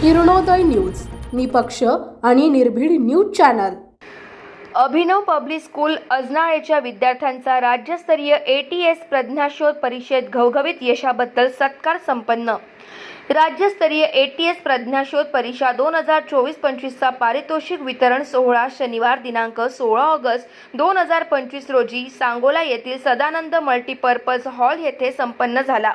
Kiranoday news निपक्ष आणि निर्भीड news channel. Abhinav public school अजनाळेच्या विद्यार्थ्यांचा राज्यस्तरीय ए टी एस प्रज्ञाशोध परिषद घवघवीत यशाबद्दल सत्कार संपन्न. राज्यस्तरीय ए टी एस प्रज्ञाशोध परीक्षा दोन हजार चोवीस पंचवीसचा पारितोषिक वितरण सोहळा शनिवार दिनांक सोळा ऑगस्ट दोन हजार पंचवीस रोजी सांगोला येथील सदानंद मल्टीपर्पज हॉल येथे संपन्न झाला.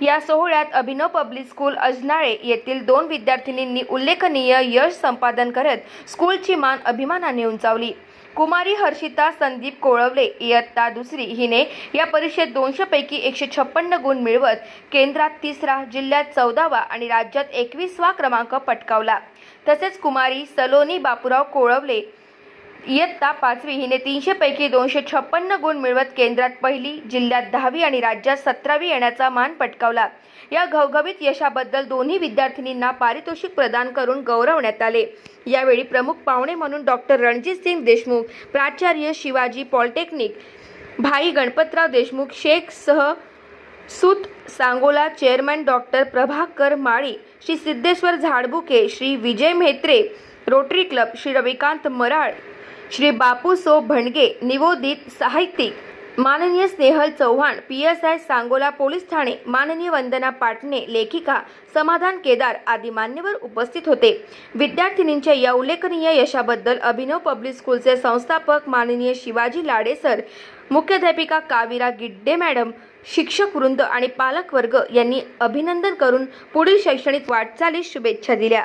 या सोहळ्यात अभिनव पब्लिक स्कूल अजनाळे येथील दोन विद्यार्थिनींनी उल्लेखनीय यश संपादन करत स्कूलची मान अभिमानाने उंचावली. कुमारी हर्षिता संदीप कोळवले इयत्ता दुसरी हिने या परीक्षेत दोनशे पैकी एकशे छप्पन्न गुण मिळवत केंद्रात तिसरा जिल्ह्यात चौदावा आणि राज्यात एकवीसवा क्रमांक पटकावला. तसेच कुमारी सलोनी बापूराव कोळवले इयत्ता पाचवी हिने तीनशे पैकी दोनशे छप्पन्न गुण मिळवत केंद्रात पहिली जिल्ह्यात दहावी आणि राज्यात सतरावी येण्याचा मान पटकावला. या घवघवीत यशाबद्दल दोन्ही विद्यार्थिनींना पारितोषिक प्रदान करून गौरवण्यात आले. यावेळी प्रमुख पाहुणे म्हणून डॉक्टर रणजित सिंग देशमुख प्राचार्य शिवाजी पॉलिटेक्निक भाई गणपतराव देशमुख शेख सह सूत Sangola chairman doctor Prabhakar Mali Shri Siddheshwar Zadbuke Shri Vijay Mhetre Rotary club Shri Ravikant Maral Shri Bapu so Bhanage निवोदित साहित्यिक माननीय Snehal Chavan P S I Sangola police Thane माननीय वंदना पाटणे लेखिका समाधान केदार आदी मान्यवर उपस्थित होते. विद्यार्थिनींच्या या उल्लेखनीय यशाबद्दल अभिनव पब्लिक स्कूलचे संस्थापक माननीय शिवाजी लाडे सर मुख्याध्यापिका काविरा गिड्डे मॅडम शिक्षक वृंद आणि पालकवर्ग यांनी अभिनंदन करून पुढील शैक्षणिक वाटचालीस शुभेच्छा दिल्या.